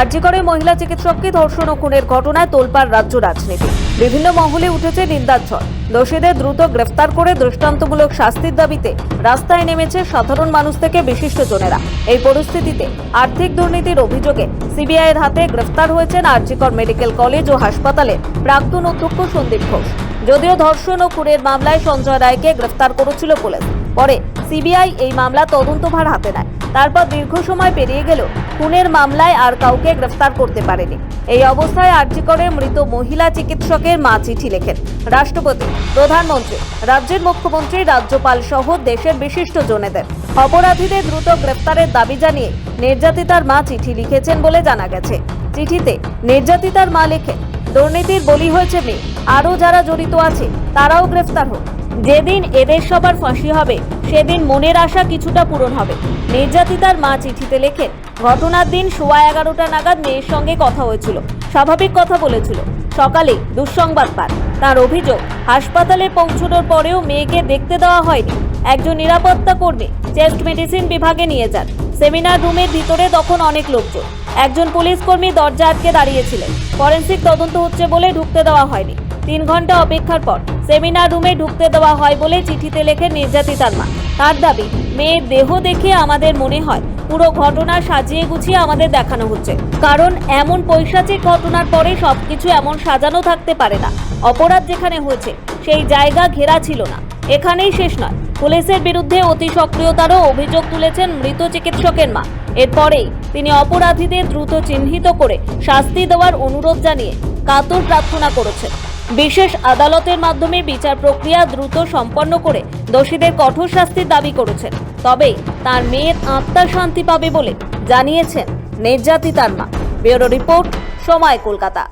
আরজিকরে মহিলা চিকিৎসককে ধর্ষণ ও খুনের ঘটনায় তোলপাড় রাজ্য রাজনীতি। বিভিন্ন মহলে উঠেছে নিন্দার দোষীদের দ্রুত গ্রেফতার করে দৃষ্টান্তমূলক শাস্তির দাবিতে রাস্তায় নেমেছে সাধারণ মানুষ থেকে বিশিষ্টজনেরা। এই পরিস্থিতিতে আর্থিক দুর্নীতির অভিযোগে সিবিআইয়ের হাতে গ্রেফতার হয়েছেন আরজিকর মেডিকেল কলেজ ও হাসপাতালে প্রাক্তন অধ্যক্ষ সন্দীপ ঘোষ। যদিও ধর্ষণ ও খুনের মামলায় সঞ্জয় রায়কে গ্রেফতার করেছিল পুলিশ। পরে সিবিআই এই মামলা তদন্তভার হাতে নেয়। তারপর দীর্ঘ সময় পেরিয়ে গেল। খুনের মামলায় আর কাউকে গ্রেফতার করতে পারেনি। এই অবস্থায় আর্যিকরে মৃত মহিলা চিকিৎসকের মা চিঠি লেখেন। রাষ্ট্রপতি, প্রধানমন্ত্রী, রাজ্যের মুখ্যমন্ত্রী, রাজ্যপাল সহ দেশের বিশিষ্ট জনেদের অপরাধীদের দ্রুত গ্রেফতারের দাবি জানিয়ে নির্যাতিতার মা চিঠি লিখেছেন বলে জানা গেছে। চিঠিতে নির্যাতিতার মা লেখেন, দুর্নীতির বলি হয়েছে মেয়ে। আরও যারা জড়িত আছে, তারাও গ্রেফতার হোক। যেদিন এদের সবার ফাঁসি হবে, সেদিন মনের আশা কিছুটা পূরণ হবে। নির্যাতিতার মা চিঠিতে লেখেন, ঘটনার দিন সোয়া এগারোটা নাগাদ মেয়ের সঙ্গে কথা হয়েছিল, স্বাভাবিক কথা বলেছিল। সকালে দুঃসংবাদ পান। তার অভিযোগ, হাসপাতালে পৌঁছানোর পরেও মেয়েকে দেখতে দেওয়া হয়নি। একজন নিরাপত্তা কর্মী চেস্ট মেডিসিন বিভাগে নিয়ে যান। সেমিনার রুমের ভিতরে তখন অনেক লোকজন। একজন পুলিশ কর্মী দরজা আটকে দাঁড়িয়েছিলেন। ফরেন্সিক তদন্ত হচ্ছে বলে ঢুকতে দেওয়া হয়নি। তিন ঘণ্টা অপেক্ষার পর সেমিনার রুমে ঢুকতে দেওয়া হয় বলে চিঠিতে লেখে নির্যাতিতার মা। তার দাবি, মেয়ের দেহ দেখে আমাদের মনে হয় পুরো ঘটনা সাজিয়ে গুছিয়ে আমাদের দেখানো হচ্ছে। কারণ এমন পৈশাচিক ঘটনার পরে সবকিছু এমন সাজানো থাকতে পারে না। অপরাধ যেখানে হয়েছে, সেই জায়গা ঘেরা ছিল না। এখানেই শেষ নয়। পুলিশের বিরুদ্ধে অতি সক্রিয়তারও অভিযোগ তুলেছেন মৃত চিকিৎসকের মা। এরপরেই তিনি অপরাধীদের দ্রুত চিহ্নিত করে শাস্তি দেওয়ার অনুরোধ জানিয়ে কাতর প্রার্থনা করেছেন। বিশেষ আদালতের মাধ্যমে বিচার প্রক্রিয়া দ্রুত সম্পন্ন করে দোষীদের কঠোর শাস্তির দাবি করেছেন। তবে তার মেয়ের আত্মা শান্তি পাবে বলে জানিয়েছেন নির্যাতিতার মা ব্যুরো রিপোর্ট সময় কলকাতা।